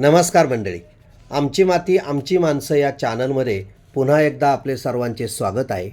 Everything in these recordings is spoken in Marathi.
नमस्कार मंडळी. आमची माती आमची माणसं या चॅनलमध्ये पुन्हा एकदा आपले सर्वांचे स्वागत आहे.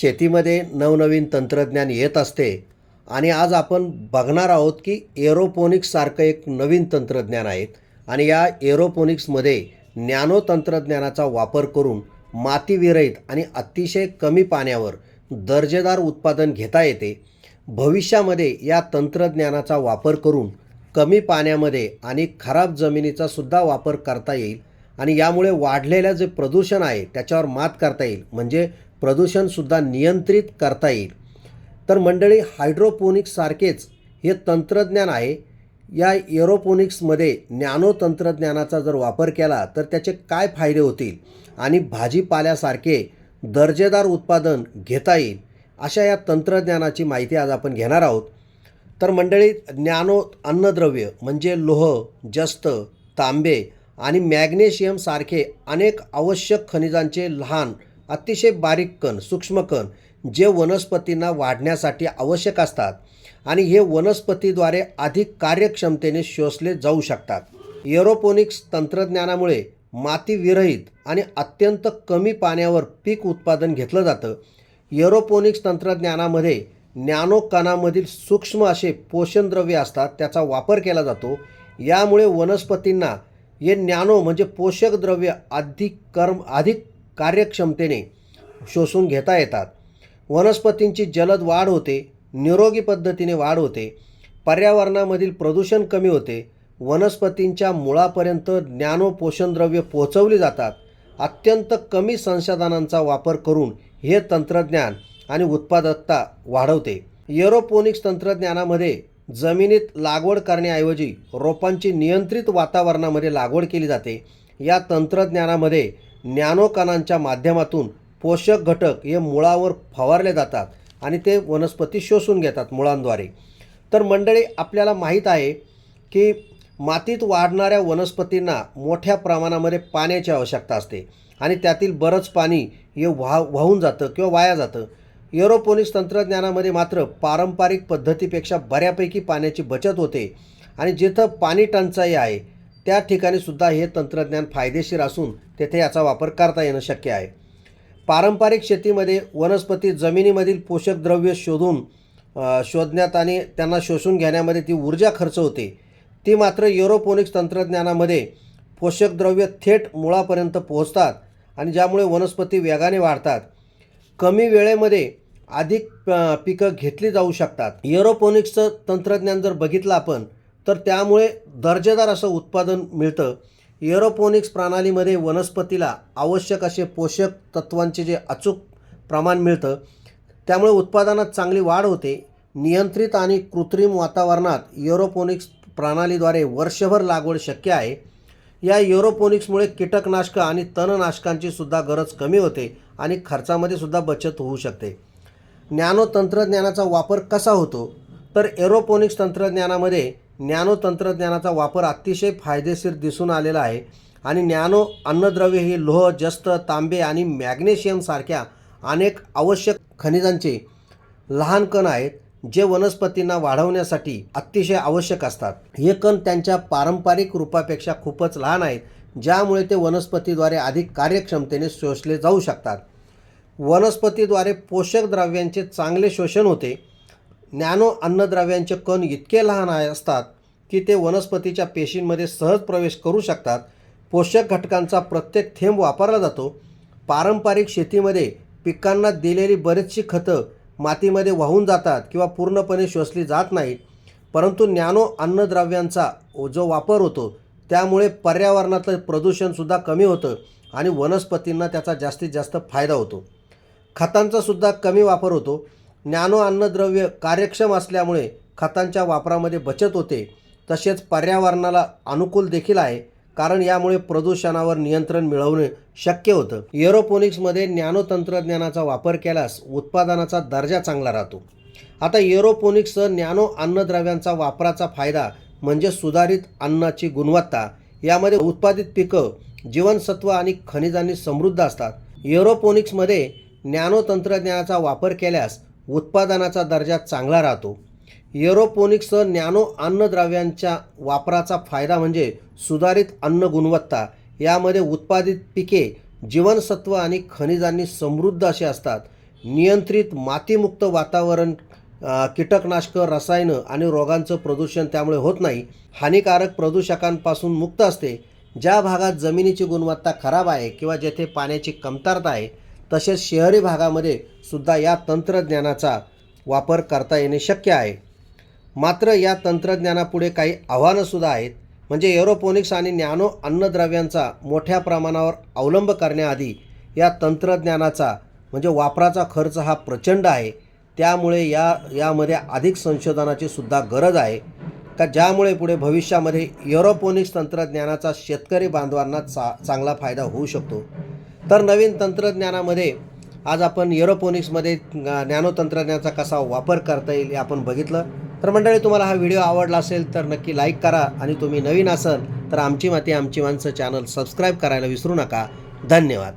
शेतीमध्ये नवनवीन तंत्रज्ञान येत असते आणि आज आपण बघणार आहोत की एरोपोनिक्ससारखं एक नवीन तंत्रज्ञान आहे आणि या एरोपोनिक्समध्ये नॅनो तंत्रज्ञानाचा वापर करून मातीविरहित आणि अतिशय कमी पाण्यावर दर्जेदार उत्पादन घेता येते. भविष्यामध्ये या तंत्रज्ञानाचा वापर करून कमी पाण्यामध्ये आणि खराब जमिनीचा सुद्धा वापर करता येईल आणि यामुळे वाढलेलं जे प्रदूषण आहे त्याच्यावर मात करता येईल. म्हणजे प्रदूषणसुद्धा नियंत्रित करता येईल. तर मंडळी हायड्रोपोनिक्ससारखेच हे तंत्रज्ञान आहे. या एरोपोनिक्समध्ये नॅनो तंत्रज्ञानाचा जर वापर केला तर त्याचे काय फायदे होतील? आणि भाजीपाल्यासारखे दर्जेदार उत्पादन घेता येईल अशा या तंत्रज्ञानाची माहिती आज आपण घेणार आहोत. तर मंडळी ज्ञानो अन्नद्रव्य म्हणजे लोह जस्त तांबे आणि मॅग्नेशियमसारखे अनेक आवश्यक खनिजांचे लहान अतिशय बारीक कण सूक्ष्म कण जे वनस्पतींना वाढण्यासाठी आवश्यक असतात आणि हे वनस्पतीद्वारे अधिक कार्यक्षमतेने शोषले जाऊ शकतात. एरोपोनिक्स तंत्रज्ञानामुळे मातीविरहित आणि अत्यंत कमी पाण्यावर पीक उत्पादन घेतलं जातं. एरोपोनिक्स तंत्रज्ञानामध्ये ज्ञानोकानामधील कणामधील सूक्ष्म असे पोषणद्रव्ये असतात त्याचा वापर केला जातो. यामुळे वनस्पतींना हे ज्ञानो म्हणजे पोषक द्रव्य अधिक कर्म अधिक कार्यक्षमतेने शोषून घेता येतात. वनस्पतींची जलद वाढ होते निरोगी पद्धतीने वाढ होते पर्यावरणामधील प्रदूषण कमी होते वनस्पतींच्या मुळापर्यंत ज्ञानो पोषणद्रव्य पोहोचवली जातात. अत्यंत कमी संसाधनांचा वापर करून हे तंत्रज्ञान आणि उत्पादकता वाढवते. एरोपोनिक्स तंत्रज्ञानामध्ये जमिनीत लागवड करण्याऐवजी रोपांची नियंत्रित वातावरणामध्ये लागवड केली जाते. या तंत्रज्ञानामध्ये ज्ञानोकणांच्या कणांच्या माध्यमातून पोषक घटक हे मुळावर फवारले जातात आणि ते वनस्पती शोषून घेतात मुळांद्वारे. तर मंडळी आपल्याला माहीत आहे की मातीत वाढणाऱ्या वनस्पतींना मोठ्या प्रमाणामध्ये पाण्याची आवश्यकता असते आणि त्यातील बरंच पाणी हे वाह वाहून जातं किंवा वाया जातं. एरोपोनिक्स तंत्रज्ञानामध्ये मात्र पारंपरिक पद्धतीपेक्षा बऱ्यापैकी पाण्याची बचत होते आणि जिथं पाणी टंचाई आहे त्या ठिकाणी सुद्धा हे तंत्रज्ञान फायदेशीर असून तेथे याचा वापर करता येणं शक्य आहे. पारंपरिक शेतीमध्ये वनस्पती जमिनीमधील पोषक द्रव्य शोधून शोधण्यात आणि त्यांना शोषून घेण्यामध्ये ती ऊर्जा खर्च होते. ती मात्र एरोपोनिक्स तंत्रज्ञानामध्ये पोषक द्रव्य थेट मुळापर्यंत पोहोचतात आणि ज्यामुळे वनस्पती वेगाने वाढतात. कमी वेळेमध्ये अधिक पिकं घेतली जाऊ शकतात. एरोपोनिक्सचं तंत्रज्ञान जर बघितलं आपण तर त्यामुळे दर्जेदार असं उत्पादन मिळतं. एरोपोनिक्स प्रणालीमध्ये वनस्पतीला आवश्यक असे पोषक तत्वांचे जे अचूक प्रमाण मिळतं त्यामुळे उत्पादनात चांगली वाढ होते. नियंत्रित आणि कृत्रिम वातावरणात एरोपोनिक्स प्रणालीद्वारे वर्षभर लागवड शक्य आहे. या एरोपोनिक्समुळे कीटकनाशकं आणि तणनाशकांची सुद्धा गरज कमी होते आणि खर्चामध्ये सुद्धा बचत होऊ शकते. नॅनो तंत्रज्ञानाचा वापर कसा होतो? तर एरोपोनिक्स तंत्रज्ञानामध्ये नॅनो तंत्रज्ञानाचा वापर अतिशय फायदेशीर दिसून आलेला आहे आणि नॅनो अन्नद्रव्य हे लोह जस्त तांबे आणि मॅग्नेशियमसारख्या अनेक आवश्यक खनिजांचे लहान कण आहेत जे वनस्पतींना वाढवण्यासाठी अतिशय आवश्यक असतात. हे कण त्यांच्या पारंपरिक रूपापेक्षा खूपच लहान आहेत ज्यामुळे ते वनस्पतीद्वारे अधिक कार्यक्षमतेने शोषले जाऊ शकतात. वनस्पतीद्वारे पोषक द्रव्यांचे चांगले शोषण होते. नॅनो अन्नद्रव्यांचे कण इतके लहान असतात की ते वनस्पतीच्या पेशींमध्ये सहज प्रवेश करू शकतात. पोषक घटकांचा प्रत्येक थेंब वापरला जातो. पारंपरिक शेतीमध्ये पिकांना दिलेली बरीचशी खतं मातीमध्ये वाहून जातात किंवा पूर्णपणे शोषली जात नाहीत. परंतु नॅनो अन्नद्रव्यांचा जो वापर होतो त्यामुळे पर्यावरणातलं प्रदूषणसुद्धा कमी होतं आणि वनस्पतींना त्याचा जास्तीत जास्त फायदा होतो. खतांचा सुद्धा कमी वापर होतो. नॅनो अन्नद्रव्य कार्यक्षम असल्यामुळे खतांच्या वापरामध्ये बचत होते. तसेच पर्यावरणाला अनुकूल देखील आहे. कारण यामुळे प्रदूषणावर नियंत्रण मिळवणे शक्य होतं. एरोपोनिक्समध्ये नॅनो तंत्रज्ञानाचा वापर केल्यास उत्पादनाचा दर्जा चांगला राहतो. आता एरोपोनिक्स नॅनो अन्नद्रव्यांचा वापराचा फायदा म्हणजे सुधारित अन्नाची गुणवत्ता. यामध्ये उत्पादित पिकं जीवनसत्व आणि खनिजांनी समृद्ध असतात. एरोपोनिक्समध्ये नॅनो तंत्रज्ञानाचा वापर केल्यास उत्पादनाचा दर्जा चांगला राहतो. एरोपोनिक्स नॅनो अन्नद्रव्यांच्या वापराचा फायदा म्हणजे सुधारित अन्न गुणवत्ता यामध्ये उत्पादित पिके जीवनसत्व आणि खनिजांनी समृद्ध असे असतात. नियंत्रित मातीमुक्त वातावरण कीटकनाशक कीटकनाशकं रसायनं आणि रोगांचं प्रदूषण त्यामुळे होत नाही. हानिकारक प्रदूषकांपासून मुक्त असते. ज्या भागात जमिनीची गुणवत्ता खराब आहे किंवा जेथे पाण्याची कमतरता आहे तसेच शहरी भागामध्ये सुद्धा या तंत्रज्ञानाचा वापर करता येणे शक्य आहे. मात्र या तंत्रज्ञानापुढे काही आव्हानंसुद्धा आहेत. म्हणजे एरोपोनिक्स आणि नॅनो अन्नद्रव्यांचा मोठ्या प्रमाणावर अवलंब करण्याआधी या तंत्रज्ञानाचा म्हणजे वापराचा खर्च हा प्रचंड आहे. त्यामुळे या यामध्ये अधिक संशोधनाची सुद्धा गरज आहे. का ज्यामुळे पुढे भविष्यामध्ये एरोपोनिक्स तंत्रज्ञानाचा शेतकरी बांधवांना चा चांगला फायदा होऊ शकतो. तर नवीन तंत्रज्ञानामध्ये आज आपण एरोपोनिक्समध्ये नॅनो तंत्रज्ञानाचा कसा वापर करता येईल हे आपण बघितलं. तर मंडळी तुम्हाला हा व्हिडिओ आवडला असेल तर नक्की लाईक करा आणि तुम्ही नवीन असाल तर आमची माती आमची माणसं चॅनल सबस्क्राईब करायला विसरू नका. धन्यवाद.